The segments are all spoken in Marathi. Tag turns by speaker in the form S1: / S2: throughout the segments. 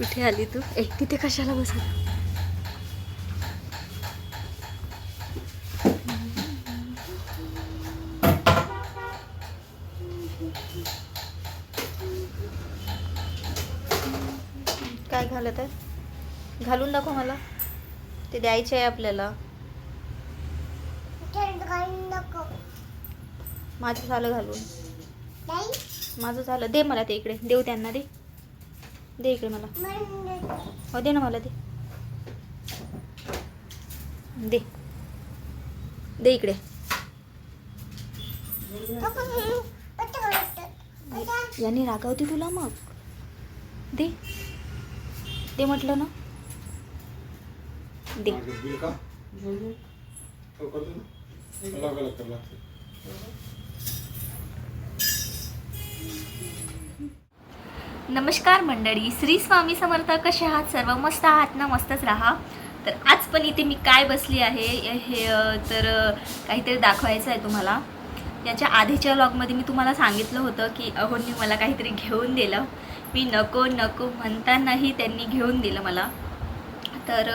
S1: कुठे आली तू? एक तिथे कशाला बसत काय घालत आहे घालून दाखव मला. ते द्यायचे आहे आपल्याला. माझं झालं घालून. माझं झालं. दे मला ते इकडे. देऊ त्यांना दे. दे इकडे मला. हो दे ना मला दे. दे. दे इकडे. यांनी रागावती तुला मग. दे. दे म्हटलं ना. दे.
S2: का? अलग अलग कर
S1: नमस्कार मंडळी श्री स्वामी समर्थ कसे आहात? सर्व मस्त आहात? ना मस्तच राहा. तर आज पण इथे मी काय बसली आहे हे तर काहीतरी दाखवायचं आहे तुम्हाला. याच्या आधीच्या व्लॉगमध्ये मी तुम्हाला सांगितलं होतं की अहोंनी मला काहीतरी घेऊन दिलं. मी नको नको म्हणतानाही त्यांनी घेऊन दिलं मला. तर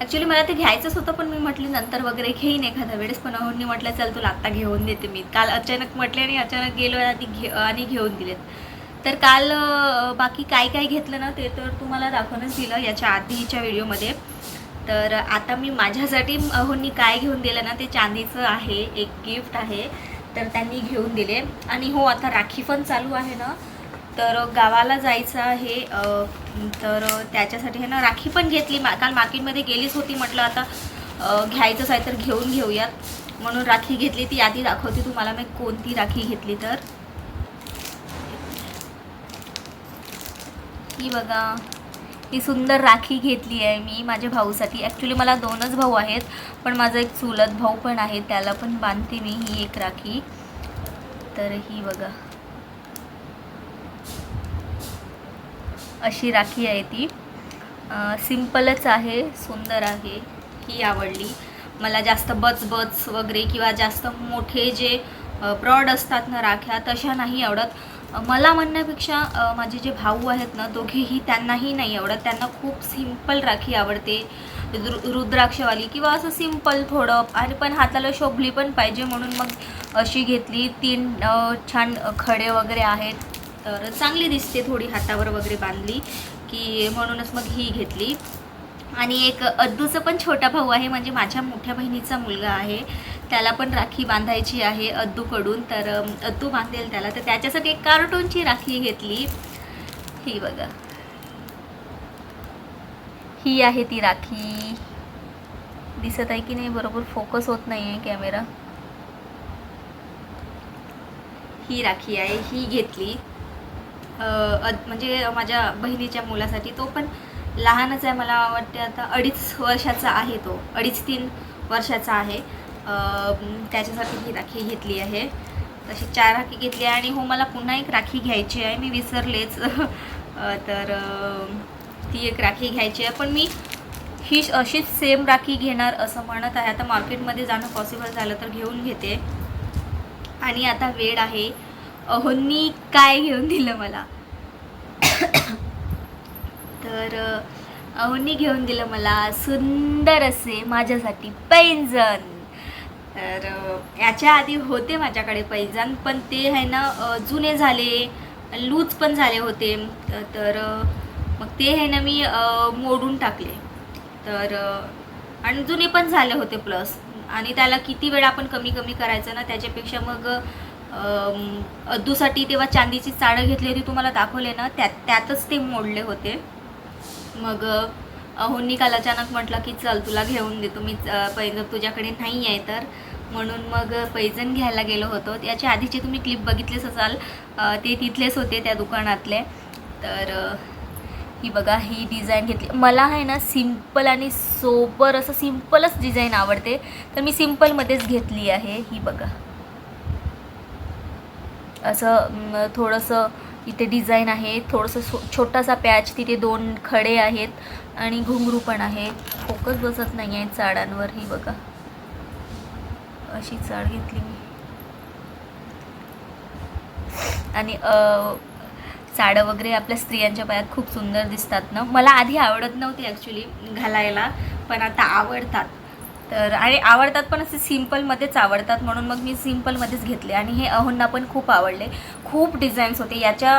S1: ॲक्च्युली मला ते घ्यायचंच होतं पण मी म्हटली नंतर वगैरे घेईन एखाद्या वेळेस. पण अहोंनी म्हटलं चल तुला आत्ता घेऊन देते मी. काल अचानक म्हटले आणि अचानक गेलो आणि घे आणि घेऊन दिलेत. तर काल बाकी काय काय घेतलं ना ते तर तुम्हाला दाखवूनच दिलं याच्या आधीच्या व्हिडिओमध्ये. तर आता मी माझ्यासाठी अहोंनी काय घेऊन दिलं ना ते चांदीचं आहे एक गिफ्ट आहे तर त्यांनी घेऊन दिले. आणि हो आता राखी पण चालू आहे ना तर गावाला जायचं आहे तर त्याच्यासाठी आहे ना राखी पण घेतली. मा काल मार्केटमध्ये गेलीच होती म्हटलं आता घ्यायचंच आहे तर घेऊन घेऊयात. म्हणून राखी घेतली ती यादी दाखवते तुम्हाला मी कोणती राखी घेतली तर. ही बघा. ही सुंदर राखी घेतली आहे मी माझ्या भाऊसाठी. ॲक्च्युली मला दोनच भाऊ आहेत पण माझा एक चुलत भाऊ पण आहे त्याला पण बांधते मी ही एक राखी. तर ही बघा. अशी राखी आहे ती. सिम्पलच आहे सुंदर आहे. ही आवडली. मला जास्त बच बच वगैरे किंवा जास्त मोठे जे ब्रॉड असतात ना राख्या तशा नाही आवडत. मला म्हणण्यापेक्षा माझे जे भाऊ आहेत ना दोघेही त्यांनाही नाही आवडत. त्यांना खूप सिंपल राखी आवडते. रु रुद्राक्षवाली किंवा असं सिंपल थोडं. आणि पण हाताला शोभली पण पाहिजे म्हणून मग अशी घेतली. तीन छान खडे वगैरे आहेत. तर चांगली दिसते थोडी हातावर वगैरे बांधली की म्हणूनच मग ही घेतली. आणि एक अद्दूचा पण छोटा भाऊ आहे. म्हणजे माझ्या मोठ्या बहिणीचा मुलगा आहे. त्याला पण राखी बांधायची आहे अद्दूकडून. तर अद्दू बांधेल त्याला. तर त्याच्यासाठी एक कार्टूनची राखी घेतली. ही बघा. ही आहे ती राखी. दिसत आहे की नाही? बरोबर फोकस होत नाही आहे कॅमेरा ही राखी आहे. ही घेतली. अद- म्हणजे माझ्या बहिणीच्या मुलासाठी. तो पण लहानच आहे. मला वाटते आता अडीच वर्षाचा आहे तो. अडीच तीन वर्षाचा आहे. त्याच्यासाठी ही राखी घेतली आहे. तशी चार राखी घेतली आहे आणि हो मला पुन्हा एक राखी घ्यायची आहे. मी विसरलेच. तर ती एक राखी घ्यायची आहे. पण मी ही अशीच सेम राखी घेणार असं म्हणत आहे. आता मार्केटमध्ये जाणं पॉसिबल झालं तर घेऊन घेते. आणि आता वेळ आहे. अहोंनी काय घेऊन दिलं मला? तर अहोनी अहोंनी घेऊन दिलं मला सुंदर असे माझ्यासाठी पैंजण. तर याच्या आधी होते माझ्याकडे पैजण पण ते आहे ना जुने झाले लूज पण झाले होते. तर मग ते आहे ना मी मोडून टाकले. तर आणि जुने पण झाले होते प्लस आणि त्याला किती वेळ आपण कमी कमी करायचं ना त्याच्यापेक्षा मग अद्दूसाठी तेव्हा चांदीची चाळं घेतली होती तुम्हाला दाखवले ना त्यात त्यातच ते मोडले होते. मग अहोंनी काल अचानक म्हटलं की चल तुला घेऊन देतो. मी पैजण तुझ्याकडे नाही आहे तर. म्हणून मग पैजण घ्यायला गेलो होतो. याच्या आधीचे तुम्ही क्लिप बघितलेच असाल. ते तिथलेच होते त्या दुकानातले. तर ही बघा ही डिझाईन घेतली. मला आहे ना सिंपल आणि सोबर असं सिम्पलच डिझाईन आवडते. तर मी सिम्पलमध्येच घेतली आहे. ही बघा. असं थोडंसं इथे डिझाईन आहे. थोडंसं सो छोटासा पॅच तिथे दोन खडे आहेत आणि घुंगरू पण आहे. फोकस बसत नाही आहे चाडांवर ही बघा. अशी चाड घेतली मी. आणि साडं वगैरे आपल्या स्त्रियांच्या पायात खूप सुंदर दिसतात ना. मला आधी आवडत नव्हती ॲक्च्युली घालायला पण आता आवडतात. तर आणि आवडतात पण असे सिम्पलमध्येच आवडतात म्हणून मग मी सिम्पलमध्येच घेतले. आणि हे अहोंना पण खूप आवडले. खूप डिझाईन्स होते. याच्या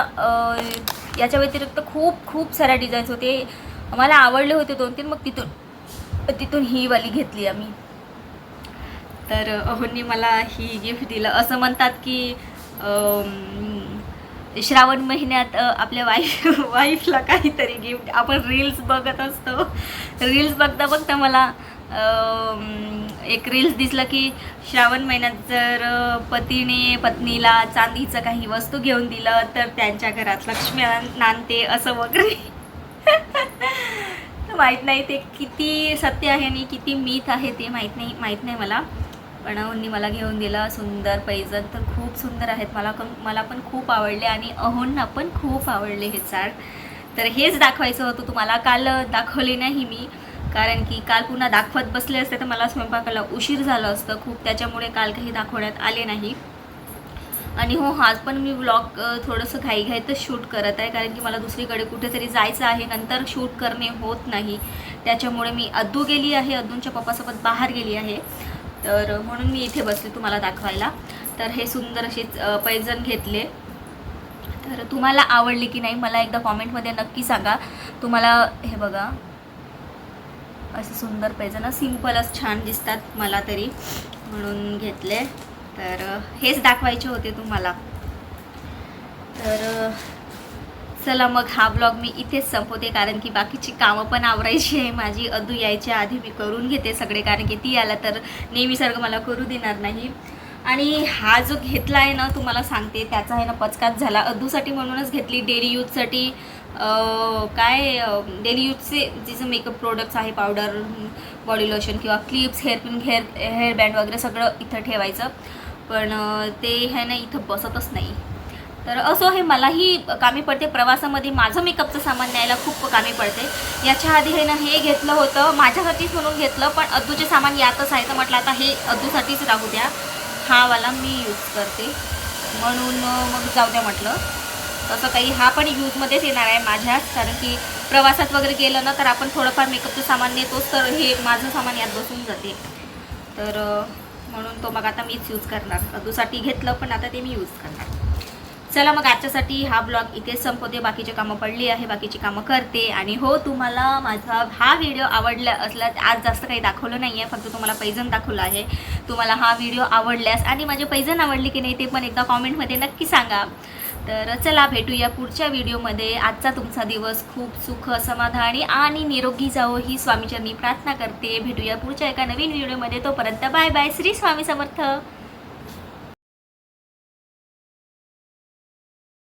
S1: याच्या व्यतिरिक्त खूप खूप साऱ्या डिझाईन्स होते. मला आवडले होते दोन तीन. मग तिथून तिथून ही वाली घेतली आम्ही. तर अहोंनी मला ही गिफ्ट दिलं. असं म्हणतात की श्रावण महिन्यात आपल्या वाईफ वाईफला काहीतरी गिफ्ट आपण रील्स बघत असतो. रील्स बघता बघता मला एक रील्स दिसलं की श्रावण महिन्यात जर पतीने पत्नीला चांदीचं काही वस्तू घेऊन दिलं तर त्यांच्या घरात लक्ष्मी नांदते असं वगैरे. माहीत नाही ते किती सत्य आहे आणि किती मीथ आहे ते माहीत नाही माहीत नाही मला. पण अहोंनी मला घेऊन दिला सुंदर पैजण तर खूप सुंदर आहेत. मला पण मला पण खूप आवडले आणि अहोंना पण खूप आवडले हे चाड तर हेच दाखवायचं होतं तुम्हाला. काल दाखवले नाही मी. कारण की काल पुन्हा दाखवत बसले असते तर मला स्वयंपाकाला उशीर झालं असतं. खूप त्याच्यामुळे काल काही दाखवण्यात आले नाही. आणि हो आज पण मी व्लॉग थोडंसं घाईघाईतच शूट करत आहे कारण की मला दुसरीकडे कुठेतरी जायचं आहे. नंतर शूट करणे होत नाही. त्याच्यामुळे मी अद्दू गेली आहे अद्दूंच्या पप्पासोबत बाहेर गेली आहे. तर म्हणून मी इथे बसले तुम्हाला दाखवायला. तर हे सुंदर असे पैजण घेतले. तर तुम्हाला आवडली की नाही मला एकदा कॉमेंटमध्ये नक्की सांगा. तुम्हाला हे बघा असे सुंदर पैजण सिम्पलच छान दिसतात मला तरी. म्हणून घेतले. तर हेच दाखवायचे होते तुम्हाला. तर चला मग हा ब्लॉग मी इथेच संपवते कारण की बाकीची कामं पण आवरायची आहे. माझी अदू यायच्या आधी मी करून घेते सगळे कारण की ती आला तर नेहमीसारखं मला करू देणार नाही. आणि हा जो घेतला आहे ना तुम्हाला सांगते त्याचा आहे ना पचकाच झाला. अदूसाठी म्हणूनच घेतली डेली यूजसाठी काय डेली यूजचे जिचं मेकअप प्रोडक्ट्स आहे पावडर बॉडी लोशन किंवा क्लिप्स हेअरपिन हेअर हेअरबँड वगैरे सगळं इथं ठेवायचं. पण ते आहे ना इथं बसतच नाही. तर असो हे मलाही कामी पडते. प्रवासामध्ये माझं मेकअपचं सामान न्यायला खूप कामी पडते. याच्या आधी हे ना हे घेतलं होतं माझ्यासाठीच म्हणून घेतलं पण अद्दूचे सामान यातच आहे. तर म्हटलं आता हे अद्दूसाठीच राहू द्या. हा वाला मी यूज करते. म्हणून मग जाऊ द्या म्हटलं. असं काही हा पण यूजमध्येच येणार आहे माझ्याच कारण की प्रवासात वगैरे गेलं ना तर आपण थोडंफार मेकअपचं सामान नेतोच तर हे माझं सामान यात बसून जाते. तर म्हणून तो मग आता मीच यूज करणार. अदूसाठी घेतलं पण आता ते मी यूज करणार. चला मग आजच्यासाठी हा ब्लॉग इथे संपवते. बाकीचे कामं पडली आहे बाकीची कामं करते. आणि हो तुम्हाला माझा हा व्हिडिओ आवडला असला आज जास्त काही दाखवलं नाही आहे फक्त तुम्हाला पैजण दाखवलं आहे. तुम्हाला हा व्हिडिओ आवडल्यास आणि माझे पैजण आवडली की नाही ते पण एकदा कॉमेंटमध्ये नक्की सांगा. तर चला भेटूया पुढच्या व्हिडिओमध्ये. आजचा तुमचा दिवस खूप सुख समाधानी आणि निरोगी जावो ही स्वामीचरणी प्रार्थना करते. भेटूया पुढच्या एका नवीन व्हिडिओमध्ये. तोपर्यंत बाय बाय. श्री स्वामी समर्थ.